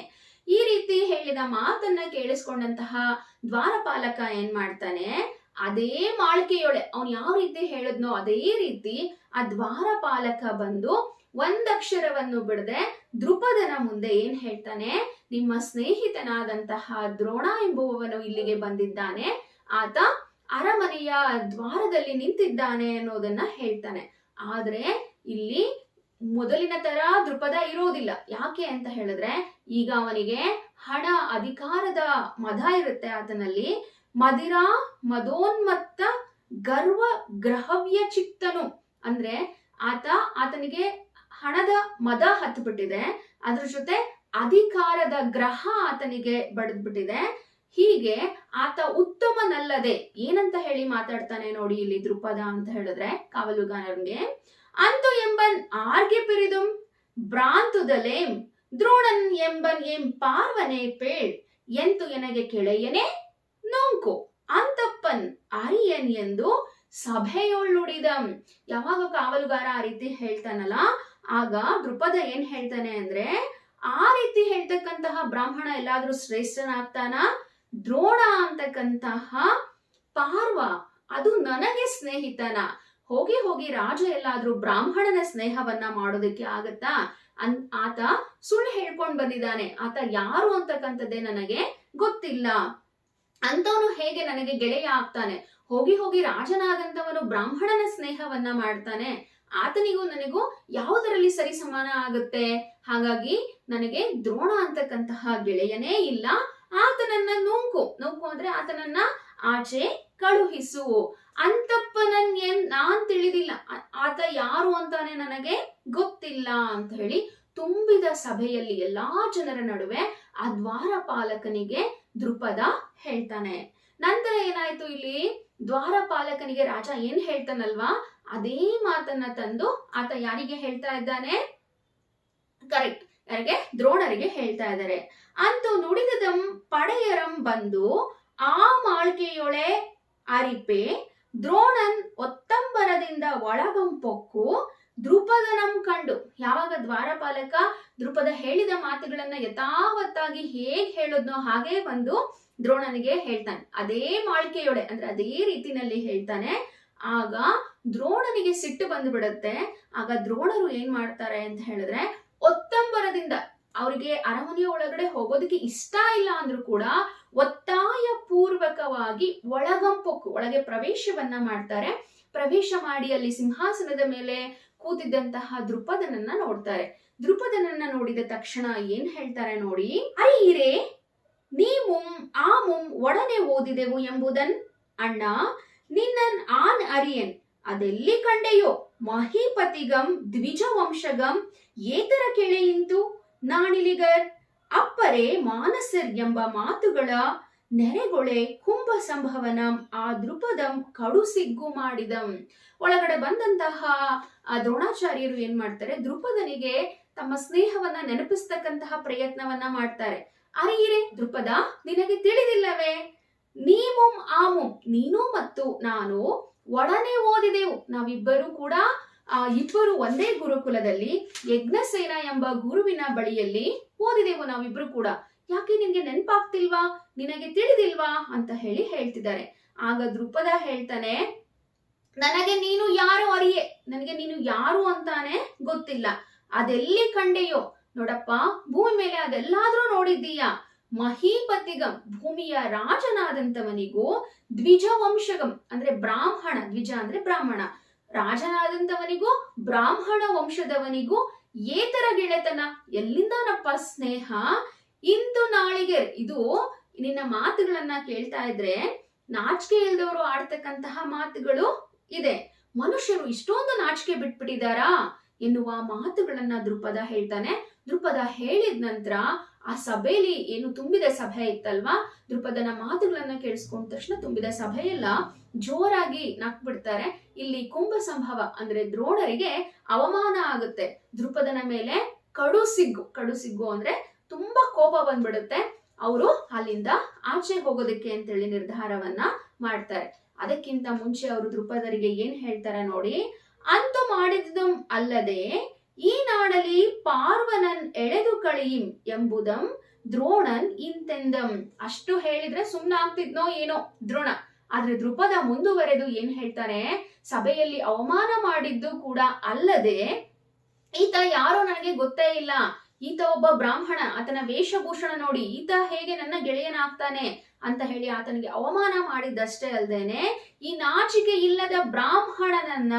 ಈ ರೀತಿ ಹೇಳಿದ ಮಾತನ್ನ ಕೇಳಿಸ್ಕೊಂಡಂತಹ ದ್ವಾರಪಾಲಕ ಏನ್ ಮಾಡ್ತಾನೆ, ಅದೇ ಮಾಳಿಕೆಯೊಳೆ, ಅವನು ಯಾವ ರೀತಿ ಹೇಳಿದ್ನೋ ಅದೇ ರೀತಿ ಆ ದ್ವಾರಪಾಲಕ ಬಂದು ಒಂದಕ್ಷರವನ್ನು ಬಿಡದೆ ದೃಪದನ ಮುಂದೆ ಏನ್ ಹೇಳ್ತಾನೆ, ನಿಮ್ಮ ಸ್ನೇಹಿತನಾದಂತಹ ದ್ರೋಣ ಎಂಬುವವನು ಇಲ್ಲಿಗೆ ಬಂದಿದ್ದಾನೆ, ಆತ ಅರಮನೆಯ ದ್ವಾರದಲ್ಲಿ ನಿಂತಿದ್ದಾನೆ ಅನ್ನೋದನ್ನ ಹೇಳ್ತಾನೆ. ಆದ್ರೆ ಇಲ್ಲಿ ಮೊದಲಿನ ತರ ದೃಪದ ಇರೋದಿಲ್ಲ. ಯಾಕೆ ಅಂತ ಹೇಳಿದ್ರೆ, ಈಗ ಅವನಿಗೆ ಹಣ ಅಧಿಕಾರದ ಮದ ಇರುತ್ತೆ ಆತನಲ್ಲಿ. ಮದಿರಾ ಮದೋನ್ಮತ್ತ ಗರ್ವ ಗ್ರಹವ್ಯ ಚಿತ್ತನು. ಅಂದ್ರೆ ಆತ, ಆತನಿಗೆ ಹಣದ ಮದ ಹತ್ಬಿಟ್ಟಿದೆ. ಅದ್ರ ಜೊತೆ ಅಧಿಕಾರದ ಗ್ರಹ ಆತನಿಗೆ ಬಡದ್ಬಿಟ್ಟಿದೆ. ಹೀಗೆ ಆತ ಉತ್ತಮನಲ್ಲದೆ ಏನಂತ ಹೇಳಿ ಮಾತಾಡ್ತಾನೆ ನೋಡಿ ಇಲ್ಲಿ ದೃಪದ ಅಂತ ಹೇಳಿದ್ರೆ ಕಾವಲುಗಾರನ್ಗೆ. ಅಂತು ಎಂಬನ್ ಆರ್ಗೆ ಪಿರಿದುಂ, ಭ್ರಾಂತುದಲೇಂ ದ್ರೋಣನ್ ಎಂಬನ್ ಏಂ ಪಾರ್ವನೆ ಪೇಳ್, ಎಂತು ಎನಗೆ ಕೆಳೆಯನೆ? ನೋಂಕು, ಅಂತಪ್ಪನ್ ಅರಿಯನ್ ಎಂದು ಸಭೆಯೊಳ್ಳುಡಿದ ಯಾವಾಗ ಕಾವಲುಗಾರ ಆ ರೀತಿ ಹೇಳ್ತಾನಲ್ಲ, ಆಗ ದೃಪದ ಏನ್ ಹೇಳ್ತಾನೆ ಅಂದ್ರೆ, ಆ ರೀತಿ ಹೇಳ್ತಕ್ಕಂತಹ ಬ್ರಾಹ್ಮಣ ಎಲ್ಲಾದ್ರೂ ಶ್ರೇಷ್ಠನಾಗ್ತಾನ? ದ್ರೋಣ ಅಂತಕ್ಕಂತಹ ಪಾರ್ವ, ಅದು ನನಗೆ ಸ್ನೇಹಿತನ. ಹೋಗಿ ಹೋಗಿ ರಾಜ ಎಲ್ಲಾದ್ರೂ ಬ್ರಾಹ್ಮಣನ ಸ್ನೇಹವನ್ನ ಮಾಡೋದಕ್ಕೆ ಆಗತ್ತಾ? ಅನ್, ಆತ ಸುಳ್ಳು ಹೇಳ್ಕೊಂಡ್ ಬಂದಿದ್ದಾನೆ. ಆತ ಯಾರು ಅಂತಕ್ಕಂಥದ್ದೇ ನನಗೆ ಗೊತ್ತಿಲ್ಲ. ಅಂತವನು ಹೇಗೆ ನನಗೆ ಗೆಳೆಯ ಆಗ್ತಾನೆ? ಹೋಗಿ ಹೋಗಿ ರಾಜನಾದಂತವನು ಬ್ರಾಹ್ಮಣನ ಸ್ನೇಹವನ್ನ ಮಾಡ್ತಾನೆ. ಆತನಿಗೂ ನನಗೂ ಯಾವುದರಲ್ಲಿ ಸರಿ ಸಮಾನ ಆಗುತ್ತೆ? ಹಾಗಾಗಿ ನನಗೆ ದ್ರೋಣ ಅಂತಕ್ಕಂತಹ ಗೆಳೆಯನೇ ಇಲ್ಲ. ಆತನನ್ನ ನೂಕು. ನೂಕು ಅಂದ್ರೆ ಆತನನ್ನ ಆಚೆ ಕಳುಹಿಸು. ಅಂತಪ್ಪ ಏನ್ ನಾನ್ ತಿಳಿದಿಲ್ಲ. ಆತ ಯಾರು ಅಂತಾನೆ ನನಗೆ ಗೊತ್ತಿಲ್ಲ ಅಂತ ಹೇಳಿ ತುಂಬಿದ ಸಭೆಯಲ್ಲಿ ಎಲ್ಲಾ ಜನರ ನಡುವೆ ಆ ದ್ವಾರಪಾಲಕನಿಗೆ ದೃಪದ ಹೇಳ್ತಾನೆ. ನಂತರ ಏನಾಯ್ತು ಇಲ್ಲಿ? ದ್ವಾರಪಾಲಕನಿಗೆ ರಾಜ ಏನ್ ಹೇಳ್ತಾನಲ್ವಾ? ಅದೇ ಮಾತನ್ನ ತಂದು ಆತ ಯಾರಿಗೆ ಹೇಳ್ತಾ ಇದ್ದಾನೆ? ಕರೆಕ್ಟ್ ಯಾರಿಗೆ? ದ್ರೋಣರಿಗೆ ಹೇಳ್ತಾ ಇದ್ದಾರೆ. ಅಂತೂ ನುಡಿದದಂ ಪಡೆಯರಂ ಬಂದು ಆ ಮಾಳ್ಕೆಯೊಳೆ ಅರಿಪೆ, ದ್ರೋಣನ್ ಒತ್ತಂಬರದಿಂದ ಒಳಗಂ ಪೊಕ್ಕು ದೃಪದನಂ ಕಂಡು. ಯಾವಾಗ ದ್ವಾರಪಾಲಕ ದ್ರುಪದ ಹೇಳಿದ ಮಾತುಗಳನ್ನ ಯಥಾವತ್ತಾಗಿ ಹೇಗ್ ಹೇಳೋದ್ನೋ ಹಾಗೆ ಬಂದು ದ್ರೋಣನಿಗೆ ಹೇಳ್ತಾನೆ. ಅದೇ ಮಾಳ್ಕೆಯೊಡೆ ಅಂದ್ರೆ ಅದೇ ರೀತಿನಲ್ಲಿ ಹೇಳ್ತಾನೆ. ಆಗ ದ್ರೋಣನಿಗೆ ಸಿಟ್ಟು ಬಂದು ಬಿಡುತ್ತೆ. ಆಗ ದ್ರೋಣರು ಏನ್ ಮಾಡ್ತಾರೆ ಅಂತ ಹೇಳಿದ್ರೆ ಒತ್ತಂಬರದಿಂದ ಅವರಿಗೆ ಅರಮನೆಯ ಒಳಗಡೆ ಹೋಗೋದಕ್ಕೆ ಇಷ್ಟ ಇಲ್ಲ ಅಂದ್ರೂ ಕೂಡ ಒತ್ತಾಯ ಪೂರ್ವಕವಾಗಿ ಒಳಗಂಪಕ್ಕೂ, ಒಳಗೆ ಪ್ರವೇಶವನ್ನ ಮಾಡ್ತಾರೆ. ಪ್ರವೇಶ ಮಾಡಿ ಅಲ್ಲಿ ಸಿಂಹಾಸನದ ಮೇಲೆ ಕೂತಿದ್ದಂತಹ ದೃಪದನನ್ನ ನೋಡ್ತಾರೆ. ದೃಪದನನ್ನ ನೋಡಿದ ತಕ್ಷಣ ಏನ್ ಹೇಳ್ತಾರೆ ನೋಡಿ, ಅಯ್ಯರೇ ನೀ ಮುಂ ಆ ಮುಂ ಒಡನೆ ಓದಿದೆವು ಎಂಬುದನ್? ಅಣ್ಣ, ನಿನ್ನನ್ ಆನ್ ಅರಿಯನ್, ಅದೆಲ್ಲಿ ಕಂಡೆಯೋ? ಮಹಿಪತಿಗಂ, ದ್ವಿಜವಂಶಗಂ ಏತರ ಕೆಳೆಯಿಂತು ನಾಣಿಲಿಗರ್ ಅಪ್ಪರೆ ಮಾನಸರ್ ಎಂಬ ಮಾತುಗಳ ನೆರೆಗೊಳೆ ಕುಂಭ ಸಂಭವನಂ ಆ ದೃಪದಂ ಕಡು ಸಿಗ್ಗು ಮಾಡಿದಂ. ಒಳಗಡೆ ಬಂದಂತಹ ಆ ದ್ರೋಣಾಚಾರ್ಯರು ಏನ್ ಮಾಡ್ತಾರೆ? ದೃಪದನಿಗೆ ತಮ್ಮ ಸ್ನೇಹವನ್ನ ನೆನಪಿಸ್ತಕ್ಕಂತಹ ಪ್ರಯತ್ನವನ್ನ ಮಾಡ್ತಾರೆ. ಅರಿಯಿರೆ ದೃಪದ ನಿನಗೆ ತಿಳಿದಿಲ್ಲವೇ? ನೀಮುಂ ಆಮುಂ, ನೀನು ಮತ್ತು ನಾನು ಒಡನೆ ಓದಿದೆವು. ನಾವಿಬ್ಬರೂ ಕೂಡ ಆ ಇಬ್ಬರು ಒಂದೇ ಗುರುಕುಲದಲ್ಲಿ ಯಜ್ಞಸೇನ ಎಂಬ ಗುರುವಿನ ಬಳಿಯಲ್ಲಿ ಓದಿದೆವು ನಾವಿಬ್ರು ಕೂಡ. ಯಾಕೆ ನಿನ್ಗೆ ನೆನಪಾಗ್ತಿಲ್ವಾ? ನಿನಗೆ ತಿಳಿದಿಲ್ವಾ? ಅಂತ ಹೇಳಿ ಹೇಳ್ತಿದ್ದಾರೆ. ಆಗ ದೃಪದ ಹೇಳ್ತಾನೆ, ನನಗೆ ನೀನು ಯಾರು ಅರಿಯೆ? ನನಗೆ ನೀನು ಯಾರು ಅಂತಾನೆ ಗೊತ್ತಿಲ್ಲ. ಅದೆಲ್ಲಿ ಕಂಡೆಯೋ? ನೋಡಪ್ಪ, ಭೂಮಿ ಮೇಲೆ ಅದೆಲ್ಲಾದ್ರೂ ನೋಡಿದ್ದೀಯಾ? ಮಹೀಪತಿಗಂ, ಭೂಮಿಯ ರಾಜನಾದಂತವನಿಗೂ ದ್ವಿಜ ವಂಶಗಂ ಅಂದ್ರೆ ಬ್ರಾಹ್ಮಣ, ದ್ವಿಜ ಅಂದ್ರೆ ಬ್ರಾಹ್ಮಣ. ರಾಜನಾದಂತವನಿಗೂ, ಬ್ರಾಹ್ಮಣ ವಂಶದವನಿಗೂ ಏತರ ಗೆಳೆತನ, ಎಲ್ಲಿಂದನಪ್ಪ ಸ್ನೇಹ? ಇಂದು ನಾಳಿಗೆ, ಇದು ನಿನ್ನ ಮಾತುಗಳನ್ನ ಕೇಳ್ತಾ ಇದ್ರೆ, ನಾಚಿಕೆ ಇಲ್ದವರು ಆಡ್ತಕ್ಕಂತಹ ಮಾತುಗಳು ಇದೆ. ಮನುಷ್ಯರು ಇಷ್ಟೊಂದು ನಾಚಿಕೆ ಬಿಟ್ಬಿಟ್ಟಿದಾರಾ ಎನ್ನುವ ಮಾತುಗಳನ್ನ ದೃಪದ ಹೇಳ್ತಾನೆ. ದೃಪದ ಹೇಳಿದ ನಂತರ ಆ ಸಭೆಯಲ್ಲಿ ಏನು ತುಂಬಿದ ಸಭೆ ಇತ್ತಲ್ವಾ? ದೃಪದನ ಮಾತುಗಳನ್ನ ಕೇಳಿಸ್ಕೊಂಡ ತಕ್ಷಣ ತುಂಬಿದ ಸಭೆಯೆಲ್ಲ ಜೋರಾಗಿ ನಕ್ಬಿಡ್ತಾರೆ. ಇಲ್ಲಿ ಕುಂಭ ಸಂಭವ ಅಂದ್ರೆ ದ್ರೋಣರಿಗೆ ಅವಮಾನ ಆಗುತ್ತೆ. ದೃಪದನ ಮೇಲೆ ಕಡು ಸಿಗ್ಗು. ಕಡು ಸಿಗ್ಗು ಅಂದ್ರೆ ತುಂಬಾ ಕೋಪ ಬಂದ್ಬಿಡುತ್ತೆ. ಅವರು ಅಲ್ಲಿಂದ ಆಚೆ ಹೋಗೋದಕ್ಕೆ ಅಂತೇಳಿ ನಿರ್ಧಾರವನ್ನ ಮಾಡ್ತಾರೆ. ಅದಕ್ಕಿಂತ ಮುಂಚೆ ಅವರು ದೃಪದರಿಗೆ ಏನ್ ಹೇಳ್ತಾರೆ ನೋಡಿ, ಅಂತು ಮಾಡಿದ್ದು ಅಲ್ಲದೆ ಈ ನಾಡಲ್ಲಿ ಪಾರ್ವನನ್ ಎಳೆದು ಕಳಿಯಿಂ ಎಂಬುದಂ ದ್ರೋಣನ್ ಇಂತೆಂದಂ. ಅಷ್ಟು ಹೇಳಿದ್ರೆ ಸುಮ್ನ ಆಗ್ತಿದ್ನೋ ಏನೋ ದ್ರೋಣ. ಆದ್ರೆ ದೃಪದ ಮುಂದುವರೆದು ಏನ್ ಹೇಳ್ತಾರೆ ಸಭೆಯಲ್ಲಿ ಅವಮಾನ ಮಾಡಿದ್ದು ಕೂಡ ಅಲ್ಲದೆ ಈತ ಯಾರೋ ನನಗೆ ಗೊತ್ತೇ ಇಲ್ಲ. ಈತ ಒಬ್ಬ ಬ್ರಾಹ್ಮಣ, ಆತನ ವೇಷಭೂಷಣ ನೋಡಿ ಈತ ಹೇಗೆ ನನ್ನ ಗೆಳೆಯನಾಗ್ತಾನೆ ಅಂತ ಹೇಳಿ ಆತನಿಗೆ ಅವಮಾನ ಮಾಡಿದ್ದಷ್ಟೇ ಅಲ್ದೇನೆ, ಈ ನಾಚಿಕೆ ಇಲ್ಲದ ಬ್ರಾಹ್ಮಣನನ್ನ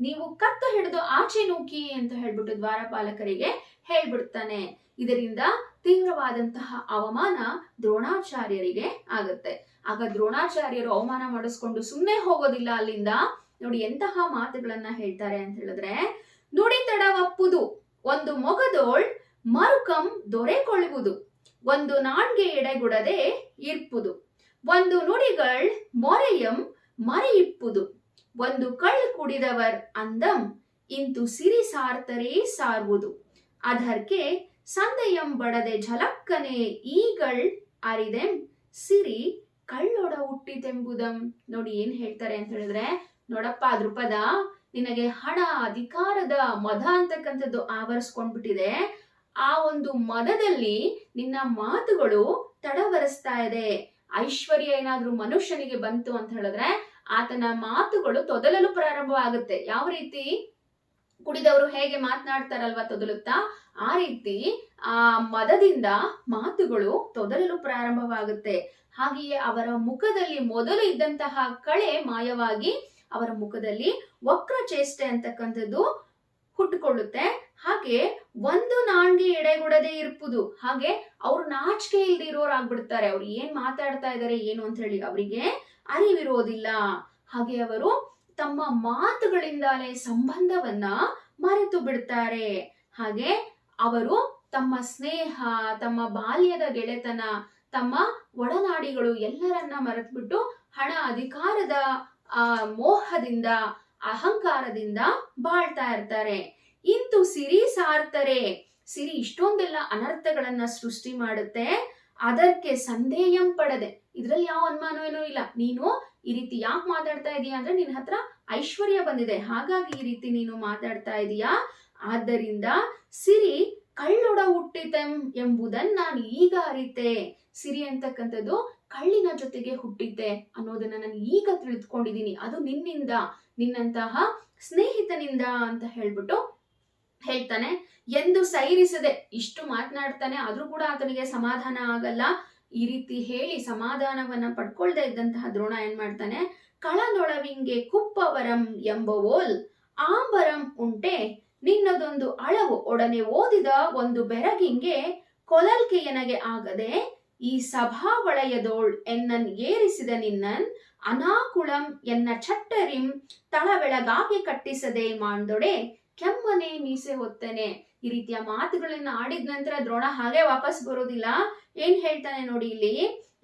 ನೀವು ಕತ್ತ ಹಿಡಿದು ಆಚೆ ನೂಕಿ ಅಂತ ಹೇಳ್ಬಿಟ್ಟು ದ್ವಾರಪಾಲಕರಿಗೆ ಹೇಳ್ಬಿಡ್ತಾನೆ. ಇದರಿಂದ ತೀವ್ರವಾದಂತಹ ಅವಮಾನ ದ್ರೋಣಾಚಾರ್ಯರಿಗೆ ಆಗುತ್ತೆ. ಆಗ ದ್ರೋಣಾಚಾರ್ಯರು ಅವಮಾನ ಮಾಡಿಸ್ಕೊಂಡು ಸುಮ್ಮನೆ ಹೋಗೋದಿಲ್ಲ ಅಲ್ಲಿಂದ. ನೋಡಿ ಎಂತಹ ಮಾತುಗಳನ್ನ ಹೇಳ್ತಾರೆ ಅಂತ ಹೇಳಿದ್ರೆ, ನುಡಿ ತಡವಪ್ಪುದು, ಒಂದು ಮೊಗದೋಳ್ ಮರುಕಂ ದೊರೆಕೊಳ್ಳುವುದು ಒಂದು ನಾಣ್ಗೆ ಎಡೆಗುಡದೆ ಇರ್ಪುದು, ಒಂದು ನುಡಿಗಳ್ ಮೊರೆಯಂ ಮರೆಯಿಪ್ಪುದು, ಒಂದು ಕಳ್ ಕುಡಿದವರ್ ಅಂದಂ ಇಂತು ಸಿರಿ ಸಾರ್ತರೇ ಸಾರುವುದು, ಅದರ್ಕೆ ಸಂದಯಂ ಬಡದೆ ಝಲಕ್ಕನೆ ಈಗಳ್ ಅರಿದೆಂ ಸಿರಿ ಕಳ್ಳೊಡ ಹುಟ್ಟಿತೆಂಬುದಂ. ನೋಡಿ ಏನ್ ಹೇಳ್ತಾರೆ ಅಂತ ಹೇಳಿದ್ರೆ, ನೋಡಪ್ಪ ದೃಪದ ನಿನಗೆ ಹಣ, ಅಧಿಕಾರದ ಮದ ಅಂತಕ್ಕಂಥದ್ದು ಆವರಿಸ್ಕೊಂಡ್ಬಿಟ್ಟಿದೆ. ಆ ಒಂದು ಮದದಲ್ಲಿ ನಿನ್ನ ಮಾತುಗಳು ತಡವರಿಸ್ತಾ ಇದೆ. ಐಶ್ವರ್ಯ ಏನಾದ್ರೂ ಮನುಷ್ಯನಿಗೆ ಬಂತು ಅಂತ ಹೇಳಿದ್ರೆ, ಆತನ ಮಾತುಗಳು ತೊದಲಲು ಪ್ರಾರಂಭವಾಗುತ್ತೆ. ಯಾವ ರೀತಿ? ಕುಡಿದವರು ಹೇಗೆ ಮಾತನಾಡ್ತಾರಲ್ವಾ ತೊದಲುತ್ತಾ? ಆ ರೀತಿ ಆ ಮದದಿಂದ ಮಾತುಗಳು ತೊದಲಲು ಪ್ರಾರಂಭವಾಗುತ್ತೆ. ಹಾಗೆಯೇ ಅವರ ಮುಖದಲ್ಲಿ ಮೊದಲು ಇದ್ದಂತಹ ಕಳೆ ಮಾಯವಾಗಿ ಅವರ ಮುಖದಲ್ಲಿ ವಕ್ರ ಚೇಷ್ಟೆ ಅಂತಕ್ಕಂಥದ್ದು ಹುಟ್ಟುಕೊಳ್ಳುತ್ತೆ. ಹಾಗೆ ಒಂದು ನಾಣ್ಗೆ ಎಡೆಗೊಡದೆ ಇರ್ಬೋದು ಹಾಗೆ ಅವ್ರು ನಾಚಿಕೆ ಇಲ್ದೆ ಇರೋರಾಗ್ಬಿಡ್ತಾರೆ ಅವ್ರು ಏನ್ ಮಾತಾಡ್ತಾ ಇದಾರೆ ಏನು ಅಂತ ಹೇಳಿ ಅವರಿಗೆ ಅರಿವಿರೋದಿಲ್ಲ. ಹಾಗೆ ಅವರು ತಮ್ಮ ಮಾತುಗಳಿಂದಲೇ ಸಂಬಂಧವನ್ನ ಮರೆತು ಬಿಡ್ತಾರೆ. ಹಾಗೆ ಅವರು ತಮ್ಮ ಸ್ನೇಹ, ತಮ್ಮ ಬಾಲ್ಯದ ಗೆಳೆತನ, ತಮ್ಮ ಒಡನಾಡಿಗಳು ಎಲ್ಲರನ್ನ ಮರೆತುಬಿಟ್ಟು ಹಣ ಅಧಿಕಾರದ, ಆ, ಮೋಹದಿಂದ, ಅಹಂಕಾರದಿಂದ ಬಾಳ್ತಾ ಇರ್ತಾರೆ. ಇಂತು ಸಿರಿ ಸಾರ್ತರೆ ಸಿರಿ ಇಷ್ಟೊಂದೆಲ್ಲ ಅನರ್ಥಗಳನ್ನ ಸೃಷ್ಟಿ ಮಾಡುತ್ತೆ. ಅದಕ್ಕೆ ಸಂದೇಹಂ ಪಡದೆ. ಇದ್ರಲ್ಲಿ ಯಾವ ಅನುಮಾನವೇನೂ ಇಲ್ಲ. ನೀನು ಈ ರೀತಿ ಯಾಕೆ ಮಾತಾಡ್ತಾ ಇದೀಯಾ ಅಂದ್ರೆ ನಿನ್ನ ಹತ್ರ ಐಶ್ವರ್ಯ ಬಂದಿದೆ. ಹಾಗಾಗಿ ಈ ರೀತಿ ನೀನು ಮಾತಾಡ್ತಾ ಇದೀಯಾ? ಆದ್ದರಿಂದ ಸಿರಿ, ಕಳ್ಳೊಡ ಹುಟ್ಟಿತೆಂ ಎಂಬುದನ್ನ ನಾನು ಈಗ ಅರಿತೆ. ಸಿರಿ ಅಂತಕ್ಕಂಥದ್ದು ಕಳ್ಳಿನ ಜೊತೆಗೆ ಹುಟ್ಟಿದ್ದೆ ಅನ್ನೋದನ್ನ ನಾನು ಈಗ ತಿಳಿದುಕೊಂಡಿದ್ದೀನಿ. ಅದು ನಿನ್ನಿಂದ, ನಿನ್ನಂತಹ ಸ್ನೇಹಿತನಿಂದ ಅಂತ ಹೇಳ್ಬಿಟ್ಟು ಹೇಳ್ತಾನೆ. ಎಂದು ಸೈರಿಸದೆ ಇಷ್ಟು ಮಾತನಾಡ್ತಾನೆ, ಆದ್ರೂ ಕೂಡ ಆತನಿಗೆ ಸಮಾಧಾನ ಆಗಲ್ಲ. ಈ ರೀತಿ ಹೇಳಿ ಸಮಾಧಾನವನ್ನ ಪಡ್ಕೊಳ್ದೇ ಇದ್ದಂತಹ ದ್ರೋಣ ಏನ್ ಮಾಡ್ತಾನೆ? ಕಳದೊಳವಿಂಗೆ ಕುಪ್ಪವರಂ ಎಂಬ ಓಲ್, ಆಂಬರಂ ಉಂಟೆ, ನಿನ್ನದೊಂದು ಅಳವು ಒಡನೆ ಓದಿದ ಒಂದು ಬೆರಗಿಂಗೆ ಕೊಲಲ್ಕೆಯನಗೆ ಆಗದೆ ಈ ಸಭಾವಳಯದೋಳ್ ಎನ್ನನ್ ಏರಿಸಿದ ನಿನ್ನನ್ ಅನಾಕುಳಂ ಎನ್ನ ಚಟ್ಟರಿಂ ತಳಬೆಳಗಾಗಿ ಕಟ್ಟಿಸದೆ ಮಾಂದೊಡೆ ಕೆಮ್ಮನೆ ಮೀಸೆ ಹೊತ್ತನೆ. ಈ ರೀತಿಯ ಮಾತುಗಳನ್ನ ಆಡಿದ ನಂತರ ದ್ರೋಣ ಹಾಗೆ ವಾಪಸ್ ಬರೋದಿಲ್ಲ. ಏನ್ ಹೇಳ್ತಾನೆ ನೋಡಿ ಇಲ್ಲಿ,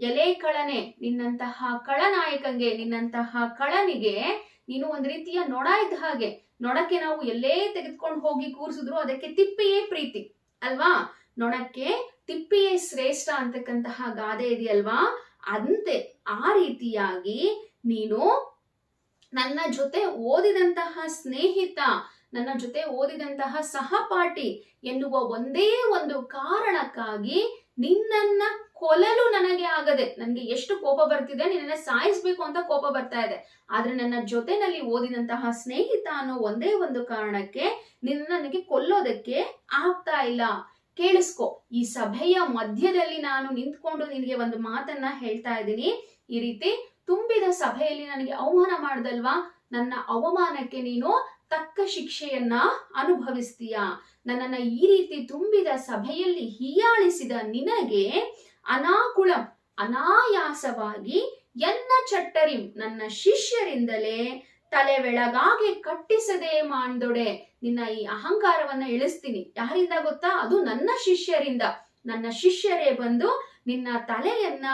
ಎಲೆ ಕಳನೆ, ನಿನ್ನಂತಹ ಕಳನಾಯಕಂಗೆ, ನಿನ್ನಂತಹ ಕಳನಿಗೆ ನೀನು ಒಂದ್ ರೀತಿಯ ನೊಣ ಇದ್ದ ಹಾಗೆ. ನೊಣಕ್ಕೆ ನಾವು ಎಲ್ಲೇ ತೆಗೆದುಕೊಂಡು ಹೋಗಿ ಕೂರಿಸಿದ್ರು ಅದಕ್ಕೆ ತಿಪ್ಪಿಯೇ ಪ್ರೀತಿ, ಅಲ್ವಾ? ನೊಣಕ್ಕೆ ತಿಪ್ಪಿಯೇ ಶ್ರೇಷ್ಠ ಅಂತಕ್ಕಂತಹ ಗಾದೆ ಇದೆಯಲ್ವಾ? ಅಂತೆ ಆ ರೀತಿಯಾಗಿ ನೀನು ನನ್ನ ಜೊತೆ ಓದಿದಂತಹ ಸ್ನೇಹಿತ ನನ್ನ ಜೊತೆ ಓದಿದಂತಹ ಸಹಪಾಠಿ ಎನ್ನುವ ಒಂದೇ ಒಂದು ಕಾರಣಕ್ಕಾಗಿ ನಿನ್ನನ್ನ ಕೊಲಲು ನನಗೆ ಆಗದೆ, ನನಗೆ ಎಷ್ಟು ಕೋಪ ಬರ್ತಿದೆ ನಿನ್ನನ್ನ ಸಾಯಿಸ್ಬೇಕು ಅಂತ ಕೋಪ ಬರ್ತಾ ಇದೆ. ಆದ್ರೆ ನನ್ನ ಜೊತೆನಲ್ಲಿ ಓದಿದಂತಹ ಸ್ನೇಹಿತ ಅನ್ನೋ ಒಂದೇ ಒಂದು ಕಾರಣಕ್ಕೆ ನಿನ್ನ ನನಗೆ ಕೊಲ್ಲೋದಕ್ಕೆ ಆಗ್ತಾ ಇಲ್ಲ. ಕೇಳಿಸ್ಕೊ, ಈ ಸಭೆಯ ಮಧ್ಯದಲ್ಲಿ ನಾನು ನಿಂತ್ಕೊಂಡು ನಿನಗೆ ಒಂದು ಮಾತನ್ನ ಹೇಳ್ತಾ ಇದ್ದೀನಿ. ಈ ರೀತಿ ತುಂಬಿದ ಸಭೆಯಲ್ಲಿ ನನಗೆ ಅವಮಾನ ಮಾಡ್ದಲ್ವಾ? ನನ್ನ ಅವಮಾನಕ್ಕೆ ನೀನು ತಕ್ಕ ಶಿಕ್ಷೆಯನ್ನ ಅನುಭವಿಸ್ತೀಯ? ನನ್ನನ್ನ ಈ ರೀತಿ ತುಂಬಿದ ಸಭೆಯಲ್ಲಿ ಹೀಯಾಳಿಸಿದ ನಿನಗೆ ಅನಾಕುಳಂ ಅನಾಯಾಸವಾಗಿ ಎನ್ನ ಚಟ್ಟರಿಂ ನನ್ನ ಶಿಷ್ಯರಿಂದಲೇ ತಲೆ ಬೆಳಗಾಗೆ ಕಟ್ಟಿಸದೆ ಮಾಂದೊಡೆ ನಿನ್ನ ಈ ಅಹಂಕಾರವನ್ನ ಇಳಿಸ್ತೀನಿ. ಯಾರಿಂದ ಗೊತ್ತಾ? ಅದು ನನ್ನ ಶಿಷ್ಯರಿಂದ. ನನ್ನ ಶಿಷ್ಯರೇ ಬಂದು ನಿನ್ನ ತಲೆಯನ್ನ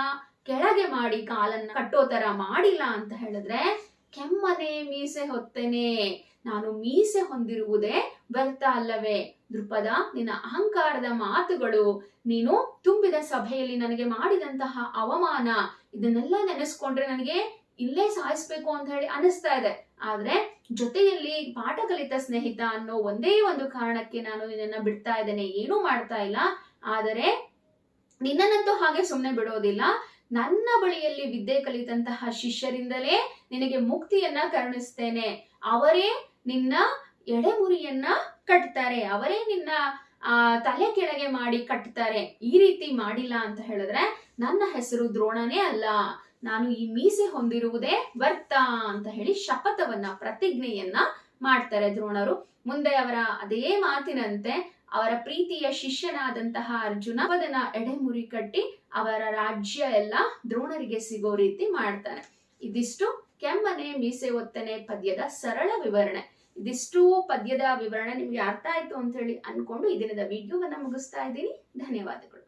ಕೆಳಗೆ ಮಾಡಿ, ಕಾಲನ್ನ ಕಟ್ಟೋ ತರ ಮಾಡಿಲ್ಲ ಅಂತ ಹೇಳಿದ್ರೆ ಕೆಮ್ಮನೆ ಮೀಸೆ ಹೊತ್ತೇನೆ. ನಾನು ಮೀಸೆ ಹೊಂದಿರುವುದೇ ವ್ಯರ್ಥ ಅಲ್ಲವೇ? ದೃಪದ, ನಿನ್ನ ಅಹಂಕಾರದ ಮಾತುಗಳು. ನೀನು ತುಂಬಿದ ಸಭೆಯಲ್ಲಿ ನನಗೆ ಮಾಡಿದಂತಹ ಅವಮಾನ. ಇದನ್ನೆಲ್ಲ ನೆನೆಸ್ಕೊಂಡ್ರೆ ನನಗೆ ಇಲ್ಲೇ ಸಾಯಿಸ್ಬೇಕು ಅಂತ ಹೇಳಿ ಅನಿಸ್ತಾ ಇದೆ. ಆದ್ರೆ ಜೊತೆಯಲ್ಲಿ ಪಾಠ ಕಲಿತ ಸ್ನೇಹಿತ ಅನ್ನೋ ಒಂದೇ ಒಂದು ಕಾರಣಕ್ಕೆ ನಾನು ನಿನ್ನನ್ನು ಬಿಡ್ತಾ ಇದ್ದೇನೆ. ಏನೂ ಮಾಡ್ತಾ ಇಲ್ಲ. ಆದರೆ ನಿನ್ನನ್ನಂತೂ ಹಾಗೆ ಸುಮ್ಮನೆ ಬಿಡೋದಿಲ್ಲ. ನನ್ನ ಬಳಿಯಲ್ಲಿ ವಿದ್ಯೆ ಕಲಿತಂತಹ ಶಿಷ್ಯರಿಂದಲೇ ನಿನಗೆ ಮುಕ್ತಿಯನ್ನ ಕರುಣಿಸ್ತೇನೆ ಅವರೇ ನಿನ್ನ ಎಡೆಮುರಿಯನ್ನ ಕಟ್ತಾರೆ. ಅವರೇ ನಿನ್ನ, ಆ, ತಲೆ ಕೆಳಗೆ ಮಾಡಿ ಕಟ್ತಾರೆ. ಈ ರೀತಿ ಮಾಡಿಲ್ಲ ಅಂತ ಹೇಳಿದ್ರೆ ನನ್ನ ಹೆಸರು ದ್ರೋಣನೇ ಅಲ್ಲ. ನಾನು ಈ ಮೀಸೆ ಹೊಂದಿರುವುದೇ ವರ್ತ ಅಂತ ಹೇಳಿ ಶಪಥವನ್ನ, ಪ್ರತಿಜ್ಞೆಯನ್ನ ಮಾಡ್ತಾರೆ ದ್ರೋಣರು. ಮುಂದೆ ಅವರ ಅದೇ ಮಾತಿನಂತೆ ಅವರ ಪ್ರೀತಿಯ ಶಿಷ್ಯನಾದಂತಹ ಅರ್ಜುನ ಪದನ ಎಡೆಮುರಿ ಕಟ್ಟಿ ಅವರ ರಾಜ್ಯ ಎಲ್ಲ ದ್ರೋಣರಿಗೆ ಸಿಗೋ ರೀತಿ ಮಾಡ್ತಾರೆ ಇದಿಷ್ಟು ಕೆಮ್ಮನೆ, ಮೀಸೆ ಒತ್ತನೆ, ಪದ್ಯದ ಸರಳ ವಿವರಣೆ. ಇದಿಷ್ಟು ಪದ್ಯದ ವಿವರಣೆ ನಿಮ್ಗೆ ಅರ್ಥ ಆಯ್ತು ಅಂತ ಹೇಳಿ ಅನ್ಕೊಂಡು ಈ ದಿನದ ವಿಡಿಯೋವನ್ನ ಮುಗಿಸ್ತಾ ಇದ್ದೀನಿ. ಧನ್ಯವಾದಗಳು.